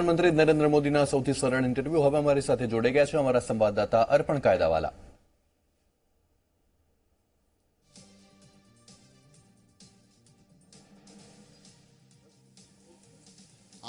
પ્રધાનમંત્રી નરેન્દ્ર મોદીના સૌથી સરળ ઇન્ટરવ્યુ હવે અમારી સાથે જોડાઈ ગયા છે અમારા સંવાદદાતા અર્પણ કાયદાવાલા.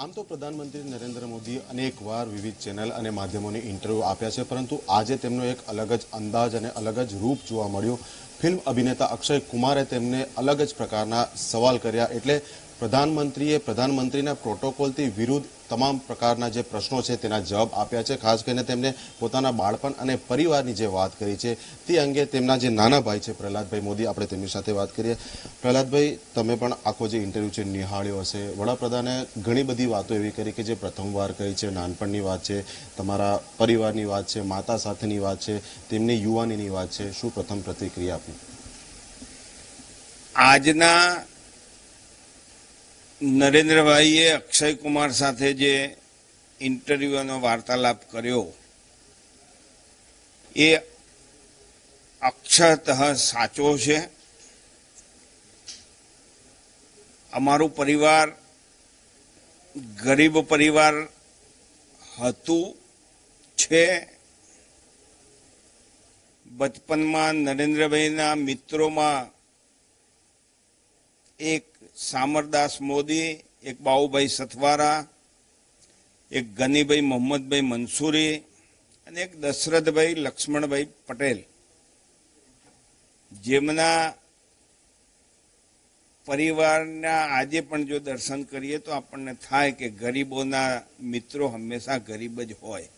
આમ તો પ્રધાનમંત્રી નરેન્દ્ર મોદી અનેકવાર વિવિધ ચેનલ અને માધ્યમોને ઇન્ટરવ્યૂ આપ્યા છે, પરંતુ આજે તેમનો એક અલગ જ અંદાજ અને અલગ જ રૂપ જોવા મળ્યું. ફિલ્મ અભિનેતા અક્ષય કુમારે તેમને અલગ જ પ્રકારના સવાલ કર્યા, એટલે પ્રધાનમંત્રીએ પ્રધાનમંત્રીના પ્રોટોકોલથી વિરુદ્ધ તમામ પ્રકારના જે પ્રશ્નો છે તેના જવાબ આપ્યા છે. ખાસ કરીને તેમણે પોતાના બાળપણ અને પરિવારની જે વાત કરી છે, તે અંગે તેમના જે નાના ભાઈ છે, પ્રહલાદભાઈ મોદી, આપણે તેમની સાથે વાત કરીએ. પ્રહલાદભાઈ, તમે પણ આખો જે ઇન્ટરવ્યૂ છે, નિહાળ્યો હશે. વડાપ્રધાને ઘણી બધી વાતો એવી કરી કે જે પ્રથમવાર કરી છે, નાનપણની વાત છે, તમારા પરિવારની વાત છે, માતા સાથેની વાત છે, તેમની યુવાનીની વાત છે. શું પ્રથમ પ્રતિક્રિયા આપી? આજના નરેન્દ્રભાઈએ અક્ષય કુમાર સાથે જે ઇન્ટરવ્યૂનો વાર્તાલાપ કર્યો, એ અક્ષરતઃ સાચો છે. અમારું પરિવાર ગરીબ પરિવાર હતું, છે. બચપનમાં નરેન્દ્રભાઈના મિત્રોમાં એક સામરદાસ મોદી, એક બાઉભાઈ સથવારા, એક ગનીભાઈ મોહમ્મદભાઈ મંસૂરી અને એક દશરથભાઈ લક્ષ્મણભાઈ પટેલ. જેમના પરિવારના આજે પણ જો દર્શન કરીએ તો આપણને થાય કે ગરીબોના મિત્રો હંમેશા ગરીબ જ હોય.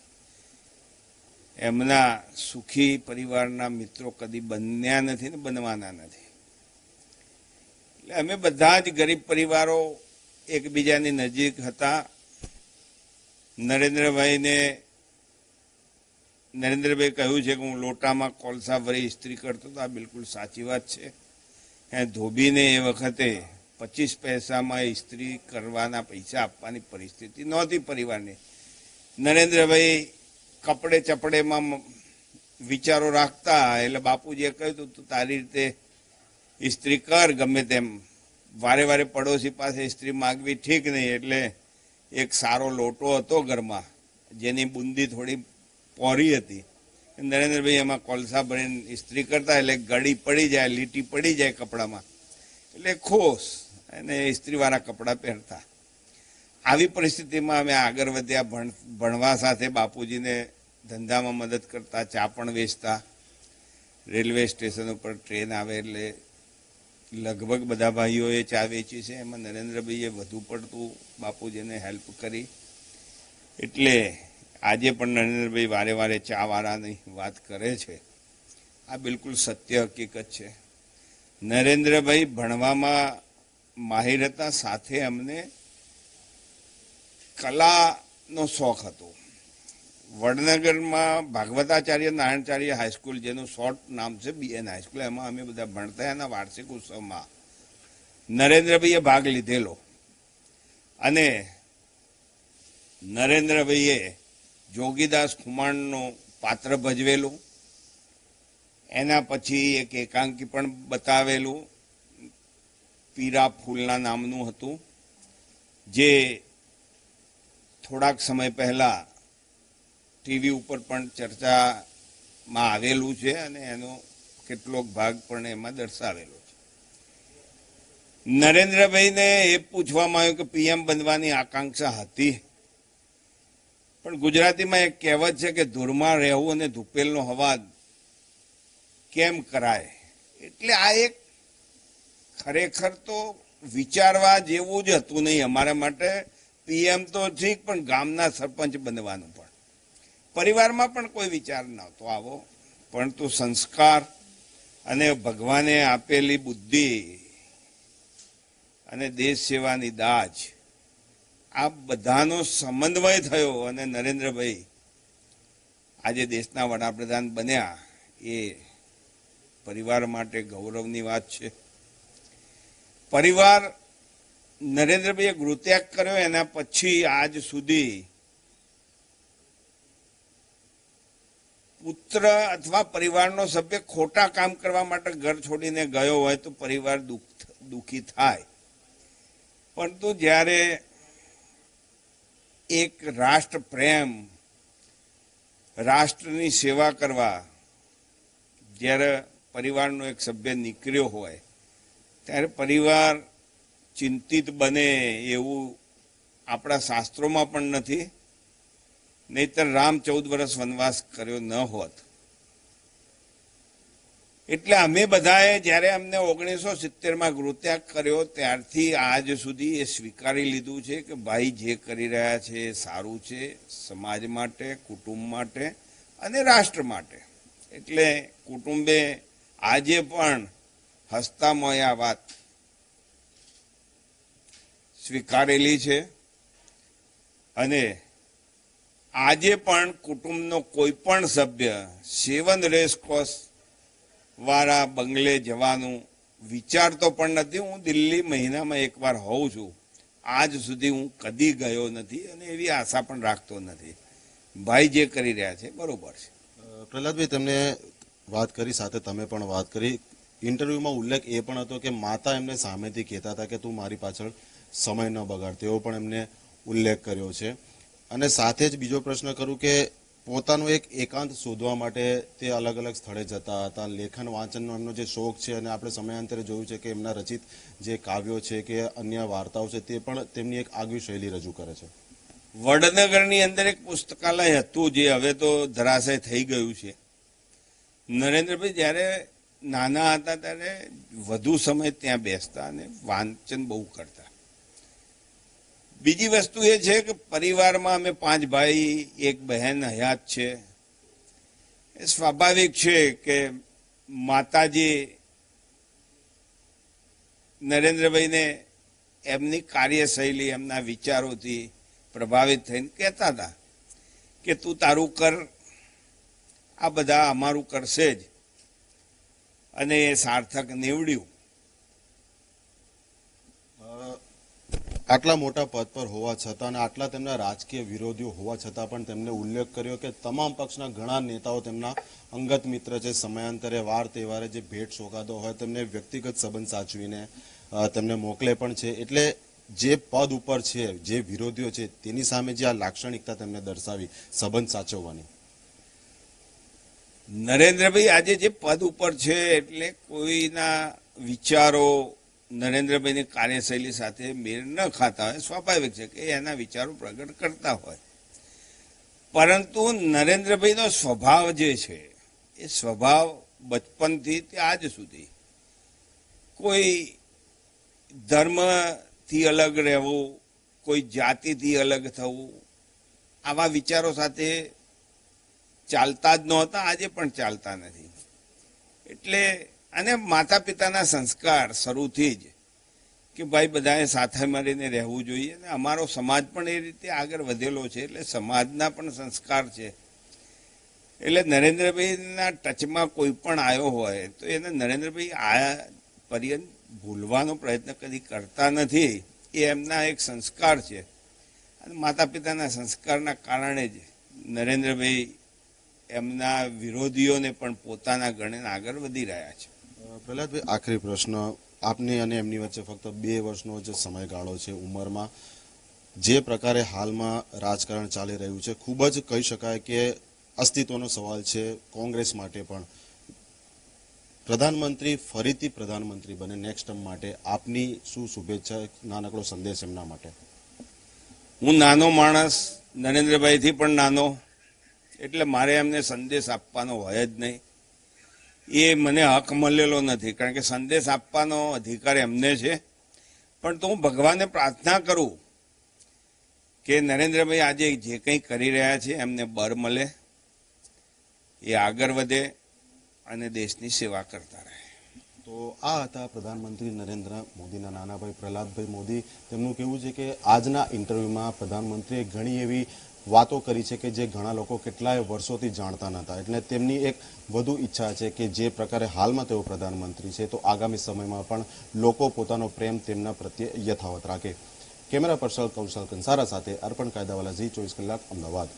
એમના સુખી પરિવારના મિત્રો કદી બન્યા નથી ને બનવાના નથી. અમે બધા જ ગરીબ પરિવારો એકબીજાની નજીક હતા. નરેન્દ્રભાઈને, નરેન્દ્રભાઈ કહ્યું છે કે હું લોટામાં કોલસા ભરી ઇસ્ત્રી કરતો હતો. આ બિલકુલ સાચી વાત છે. એ ધોબીને એ વખતે પચીસ પૈસામાં ઇસ્ત્રી કરવાના પૈસા આપવાની પરિસ્થિતિ નહોતી પરિવારની. નરેન્દ્રભાઈ કપડે ચપડેમાં વિચારો રાખતા, એટલે બાપુજીએ કહ્યું તું તું તારી રીતે ઇસ્ત્રી કર ગમે તેમ. વારે વારે પડોશી પાસે ઇસ્ત્રી માગવી ઠીક નહીં એટલે એક સારો લોટો હતો ઘરમાં, જેની બુંદી થોડી પોરી હતી. નરેન્દ્રભાઈ એમાં કોલસા ભરીને ઇસ્ત્રી કરતા એટલે ગળી પડી જાય, લીટી પડી જાય કપડામાં. એટલે ખોશ અને ઇસ્ત્રીવાળા કપડાં પહેરતા. આવી પરિસ્થિતિમાં અમે આગળ વધ્યા, ભણ, ભણવા સાથે બાપુજીને ધંધામાં મદદ કરતા, ચા પણ વેચતા. રેલવે સ્ટેશન ઉપર ટ્રેન આવે એટલે લગભગ બધા ભાઈઓએ ચા વેચી છે, એમાં નરેન્દ્રભાઈએ વધુ પડતું બાપુજીને હેલ્પ કરી. એટલે આજે પણ નરેન્દ્રભાઈ વારે વારે ચા વાળાની વાત કરે છે. આ બિલકુલ સત્ય હકીકત છે. નરેન્દ્રભાઈ ભણવામાં માહિર હતા, સાથે અમને કલાનો શોખ હતો. વડનગરમાં ભાગવતાચાર્ય નારાયણચાર્ય હાઈસ્કૂલ જેનું શોર્ટ નામ છે બીએન હાઈસ્કૂલ એમાં અમે બધા ભણતા એના વાર્ષિક ઉત્સવમાં નરેન્દ્રભાઈએ ભાગ લીધેલો. અને નરેન્દ્રભાઈએ જોગીદાસ ખુમાણનું પાત્ર ભજવેલું. એના પછી એક એકાંકી પણ બતાવેલું, પીરા ફૂલના નામનું હતું, જે થોડાક સમય પહેલા ટીવી ઉપર પણ ચર્ચામાં આવેલું છે અને એનો કેટલોક ભાગ પણ એમાં દર્શાવેલો છે. નરેન્દ્રભાઈને એ પૂછવામાં આવ્યું કે પીએમ બનવાની આકાંક્ષા હતી. પણ ગુજરાતીમાં એક કહેવત છે કે ધૂળમાં રહેવું અને ધૂપેલનો હવાદ કેમ કરાય? એટલે આ એક ખરેખર તો વિચારવા જેવું જ હતું નહીં અમારા માટે. પીએમ તો ઠીક, પણ ગામના સરપંચ બનવાનું પણ. પરિવારમાં પણ કોઈ વિચાર નહોતો આવો. પરંતુ સંસ્કાર અને ભગવાને આપેલી બુદ્ધિ અને દેશ સેવાની દાજ, આ બધાનો સમન્વય થયો અને નરેન્દ્રભાઈ આજે દેશના વડાપ્રધાન બન્યા. એ પરિવાર માટે ગૌરવની વાત છે. પરિવાર નરેન્દ્રભાઈએ ગૃહત્યાગ કર્યો, એના પછી આજ સુધી પુત્ર અથવા પરિવારનો સભ્ય ખોટા કામ કરવા માટે ઘર છોડીને ગયો હોય તો પરિવાર દુઃખ દુઃખી થાય. પરંતુ જ્યારે એક રાષ્ટ્ર પ્રેમ રાષ્ટ્રની સેવા કરવા જ્યારે પરિવારનો એક સભ્ય નીકળ્યો હોય, ત્યારે પરિવાર ચિંતિત બને એવું આપણા શાસ્ત્રોમાં પણ નથી. નહીતર રામ ચૌદ વર્ષ વનવાસ કર્યો ન હોત. એટલે અમે બધાએ જ્યારે અમને ઓગણીસો સિત્તેરમાં ગૃહત્યાગ કર્યો, ત્યારથી આજ સુધી એ સ્વીકારી લીધું છે કે ભાઈ જે કરી રહ્યા છે એ સારું છે, સમાજ માટે, કુટુંબ માટે અને રાષ્ટ્ર માટે. એટલે કુટુંબે આજે પણ હસતા આ વાત સ્વીકારેલી છે અને આજે પણ કુટુંબનો કોઈ પણ સભ્ય સેવન રેસકોસ વાળા બંગલે જવાનું વિચારતો પણ નથી. હું દિલ્હી મહિનામાં એકવાર હોઉં છું. આજ સુધી હું કદી ગયો નથી અને એવી આશા પણ રાખતો નથી. ભાઈ જે કરી રહ્યા છે, બરોબર છે. પ્રહલાદભાઈ, તમને વાત કરી, સાથે તમે પણ વાત કરી. ઇન્ટરવ્યુમાં ઉલ્લેખ એ પણ હતો કે માતા એમને સામેથી કહેતા હતા કે તું મારી પાછળ સમય ન બગાડ. તેવો પણ એમને ઉલ્લેખ કર્યો છે. અને સાથે જ બીજો પ્રશ્ન કરું કે પોતાનું એક એકાંત શોધવા માટે તે અલગ અલગ સ્થળે જતા હતા. લેખન વાંચનનો એમનો જે શોખ છે અને આપણે સમયાંતરે જોયું છે કે એમના રચિત જે કાવ્યો છે કે અન્ય વાર્તાઓ છે તે પણ તેમની એક આગવી શૈલી રજૂ કરે છે. વડનગરની અંદર એક પુસ્તકાલય હતું જે હવે તો ધરાશય થઈ ગયું છે. નરેન્દ્રભાઈ, જ્યારે નાના હતા ત્યારે વધુ સમય ત્યાં બેસતા અને વાંચન બહુ કરતા. બીજી વસ્તુ એ છે કે પરિવારમાં અમે પાંચ ભાઈ, એક બહેન, હયાત છે. એ સ્વાભાવિક છે કે માતાજી નરેન્દ્રભાઈને એમની કાર્યશૈલી, એમના વિચારોથી પ્રભાવિત થઈને કહેતા હતા કે, તું તારું કર, આ બધા અમારું કરશે જ. અને એ સાર્થક નીવડ્યું. આટલા મોટા પદ પર હોવા છતાં અને આટલા તેમના રાજકીય વિરોધીઓ હોવા છતાં પણ તેમણે ઉલ્લેખ કર્યો કે તમામ પક્ષના ઘણા નેતાઓ તેમના અંગત મિત્ર છે, સમયાંતરે વાર તહેવારે જે ભેટ સોગાદો હોય તેમને વ્યક્તિગત સંબંધ સાચવીને તેમને મોકલે પણ છે. એટલે જે પદ ઉપર છે, જે વિરોધીઓ છે, તેની સામે જે આ લાક્ષણિકતા તેમને દર્શાવી, સંબંધ સાચવવાની. નરેન્દ્રભાઈ, આજે જે પદ ઉપર છે, એટલે કોઈના વિચારો નરેન્દ્રભાઈની કાર્યશૈલી સાથે મેળ ન ખાતા હોય, સ્વાભાવિક છે કે એના વિચારો પ્રગટ કરતા હોય. પરંતુ નરેન્દ્રભાઈનો સ્વભાવ જે છે, એ સ્વભાવ બચપનથી તે આજ સુધી કોઈ ધર્મથી અલગ રહેવું, કોઈ જાતિથી અલગ થવું, આવા વિચારો સાથે ચાલતા જ નહોતા, આજે પણ ચાલતા નથી. એટલે અને માતા પિતાના સંસ્કાર શરૂથી જ કે ભાઈ, બધાએ સાથે મળીને રહેવું જોઈએ અને અમારો સમાજ પણ એ રીતે આગળ વધેલો છે, એટલે સમાજના પણ સંસ્કાર છે. એટલે નરેન્દ્રભાઈના ટચમાં કોઈ પણ આવ્યો હોય, તો એને નરેન્દ્રભાઈ આ પર્યંત ભૂલવાનો પ્રયત્ન કદી કરતા નથી. એ એમના એક સંસ્કાર છે. અને માતા પિતાના સંસ્કારના કારણે જ નરેન્દ્રભાઈ એમના વિરોધીઓને પણ પોતાના ગણે આગળ વધી રહ્યા છે. પ્રહલાદભાઈ, આખરી પ્રશ્ન. આપની અને એમની વચ્ચે ફક્ત બે વર્ષનો જે સમયગાળો છે ઉંમરમાં. જે પ્રકારે હાલમાં રાજકારણ ચાલી રહ્યું છે, ખૂબ જ કહી શકાય કે અસ્તિત્વનો સવાલ છે કોંગ્રેસ માટે પણ. પ્રધાનમંત્રી ફરીથી પ્રધાનમંત્રી બને નેક્સ્ટ ટર્મ માટે. આપની શું શુભેચ્છા, નાનકડો સંદેશ એમના માટે? હું નાનો માણસ, નરેન્દ્રભાઈથી પણ નાનો. એટલે મારે એમને સંદેશ આપવાનો હોય જ નહીં. એ મને હક મળેલો નથી, કારણ કે સંદેશ આપવાનો અધિકાર એમને છે. પણ તો હું ભગવાનને પ્રાર્થના કરું કે નરેન્દ્રભાઈ આજે જે કંઈ કરી રહ્યા છે, એમને બર મળે, એ આગળ વધે અને દેશની સેવા કરતા રહે. તો આ હતા પ્રધાનમંત્રી નરેન્દ્ર મોદીના નાનાભાઈ પ્રહલાદભાઈ મોદી. તેમનું કહેવું છે કે આજના ઇન્ટરવ્યુમાં પ્રધાનમંત્રીએ ઘણી એવી વાતો કરી છે કે જે ઘણા લોકો કેટલાય વર્ષોથી જાણતા નહોતા. એટલે તેમની એક વધુ ઈચ્છા છે કે જે પ્રકારે હાલમાં તેઓ પ્રધાનમંત્રી છે, તો આગામી સમયમાં પણ લોકો પોતાનો પ્રેમ તેમના પ્રત્યે યથાવત રાખે. કેમેરા પર્સન કૌશલ કંસારા સાથે અર્પણ કાયદાવાલા ઝી ચોવીસ કલાક અમદાવાદ.